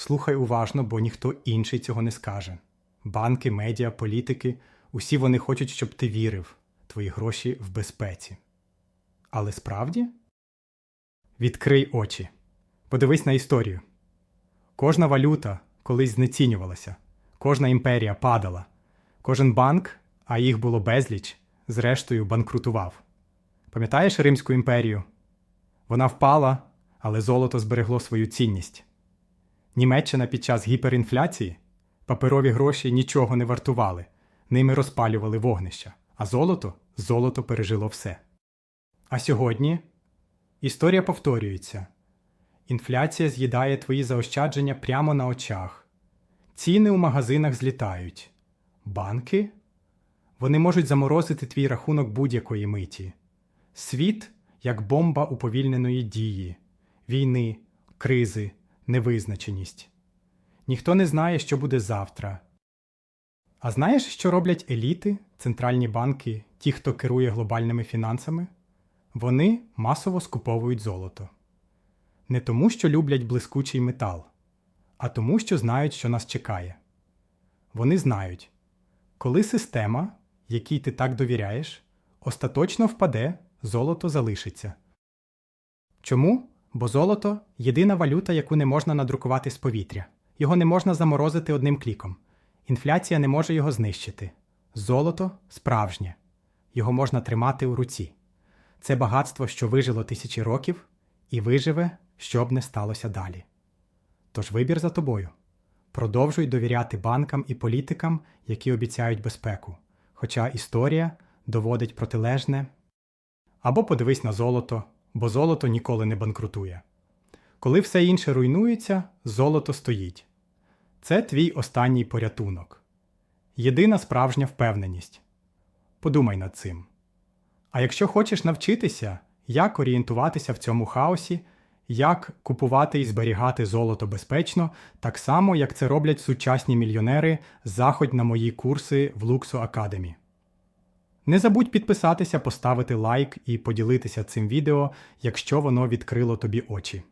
Слухай уважно, бо ніхто інший цього не скаже. Банки, медіа, політики усі вони хочуть, щоб ти вірив, твої гроші в безпеці. Але справді? Відкрий очі. Подивись на історію. Кожна валюта колись знецінювалася, кожна імперія падала, кожен банк, а їх було безліч, зрештою банкрутував. Пам'ятаєш Римську імперію? Вона впала, але золото зберегло свою цінність. Німеччина під час гіперінфляції паперові гроші нічого не вартували, ними розпалювали вогнища, а золото золото пережило все. А сьогодні історія повторюється. Інфляція з'їдає твої заощадження прямо на очах. Ціни у магазинах злітають. Банки? Вони можуть заморозити твій рахунок будь-якої миті. Світ як бомба уповільненої дії, війни, кризи, невизначеність. Ніхто не знає, що буде завтра. А знаєш, що роблять еліти, центральні банки, ті, хто керує глобальними фінансами? Вони масово скуповують золото. Не тому, що люблять блискучий метал, а тому, що знають, що нас чекає. Вони знають, коли система, якій ти так довіряєш, остаточно впаде, золото залишиться. Чому? Бо золото єдина валюта, яку не можна надрукувати з повітря. Його не можна заморозити одним кліком. Інфляція не може його знищити. Золото справжнє. Його можна тримати у руці. Це багатство, що вижило тисячі років, і виживе, що б не сталося далі. Тож вибір за тобою. Продовжуй довіряти банкам і політикам, які обіцяють безпеку, хоча історія доводить протилежне. Або подивись на золото, бо золото ніколи не банкрутує. Коли все інше руйнується, золото стоїть. Це твій останній порятунок. Єдина справжня впевненість. Подумай над цим. А якщо хочеш навчитися, як орієнтуватися в цьому хаосі, як купувати і зберігати золото безпечно, так само, як це роблять сучасні мільйонери, заходь на мої курси в Luxo Academy. Не забудь підписатися, поставити лайк і поділитися цим відео, якщо воно відкрило тобі очі.